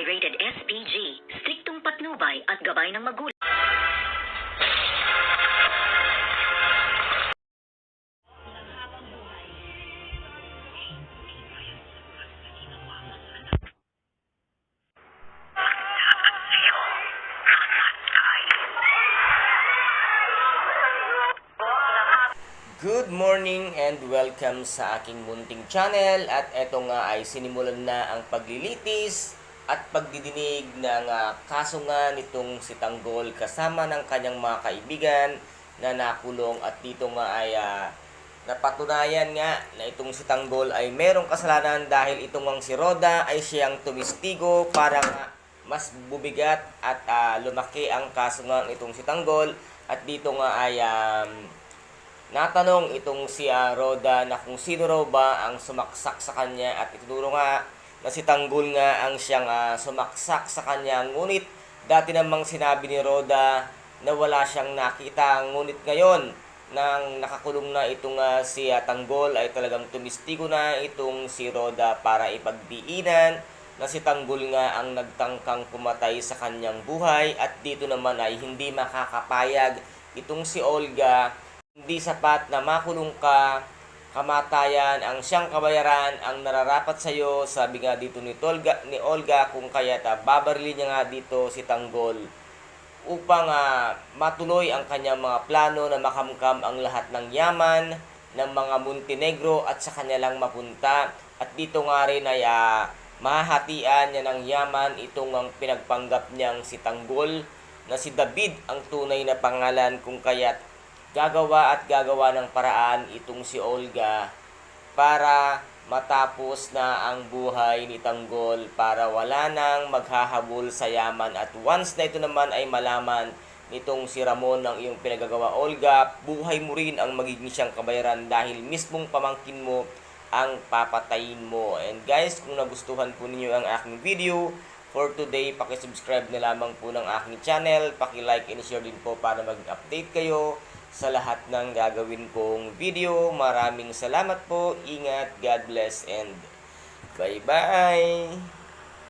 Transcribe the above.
ay rated SPG, striktong patnubay at gabay ng magulang. Good morning and welcome sa aking munting channel at eto nga ay sinimulan na ang paglilitis at pagdidinig ng ah, kaso nga nitong si Tanggol kasama ng kanyang mga kaibigan na nakulong at dito nga ay ah, napatunayan nga na itong si Tanggol ay merong kasalanan dahil itong ang si Roda ay siyang tumistigo para nga mas bubigat at ah, lumaki ang kaso nga nitong si Tanggol. At dito nga ay um, Natanong itong si ah, Roda na kung sino raw ba ang sumaksak sa kanya at itinuro nga na si Tanggol nga ang siyang ah, sumaksak sa kanya. Ngunit dati namang sinabi ni Roda na wala siyang nakita. Ngunit ngayon nang nakakulong na itong ah, si ah, Tanggol ay talagang tumistigo na itong si Roda para ipagdiinan na si Tanggol nga ang nagtangkang pumatay sa kanyang buhay at dito naman ay hindi makakapayag itong si Olga hindi sapat na makulong ka, kamatayan ang siyang kabayaran ang nararapat sa iyo. Sabi nga dito ni Tolga, ni Olga kung kaya ta babarili niya nga dito si Tanggol upang ah, matuloy ang kanyang mga plano na makamkam ang lahat ng yaman ng mga Montenegro at sa kanya lang mapunta. At dito nga rin ay ah, mahahatian niya ng yaman itong ang pinagpanggap niyang si Tanggol na si David ang tunay na pangalan kung kaya't gagawa at gagawa ng paraan itong si Olga para matapos na ang buhay ni Tanggol para wala nang maghahabol sa yaman at once na ito naman ay malaman nitong si Ramon ng iyong pinagagawa Olga, buhay mo rin ang magiging siyang kabayaran dahil mismong pamangkin mo ang papatayin mo. And guys, kung nagustuhan po ninyo ang aking video, for today, pakisubscribe na lamang po ng aking channel, paki-like and share din po para mag-update kayo sa lahat ng gagawin kong video. Maraming salamat po. Ingat, God bless, and bye-bye!